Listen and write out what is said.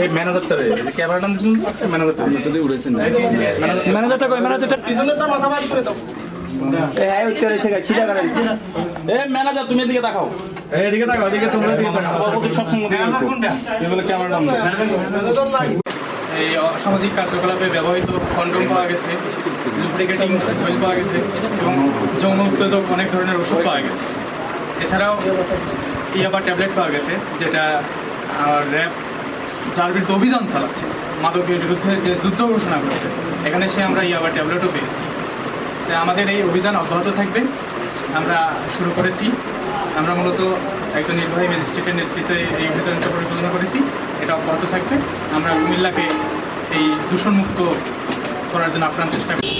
এই ম্যানেজারটা রে ক্যামেরা তো ম্যানেজারটা যদি উড়েছেন ম্যানেজারটা কই? ম্যানেজারটা উত্তর এসে গেছে সিধা করেন এই ম্যানেজার তুমি এদিকে দেখাও এদিকে তাকাও এদিকে তোমরা এদিকে তাকাও। পরবর্তী সব সম্মতি তুমি বলে ক্যামেরা এই অসামাজিক কার্যকলাপে ব্যবহৃত কন্ডোম পাওয়া গেছে লুব্রিকেটিং অয়েল পাওয়া গেছে এবং যৌন উত্তেজক অনেক ধরনের ওষুধ পাওয়া গেছে। এছাড়াও ইয়াবা ট্যাবলেট পাওয়া গেছে যেটা র্যাব যার বিরুদ্ধে অভিযান চালাচ্ছে। মাদকের বিরুদ্ধে যে যুদ্ধ ঘোষণা করেছে, এখানে সে আমরা ইয়াবা ট্যাবলেটও পেয়েছি। তাই আমাদের এই অভিযান অব্যাহত থাকবে। আমরা শুরু করেছি। আমরা মূলত একজন নির্বাহী ম্যাজিস্ট্রেটের নেতৃত্বে এই অভিযানটা পরিচালনা করেছি। এটা অব্যাহত থাকবে। আমরা কুমিল্লাকে এই দূষণমুক্ত করার জন্য আপ্রাণ চেষ্টা করছি।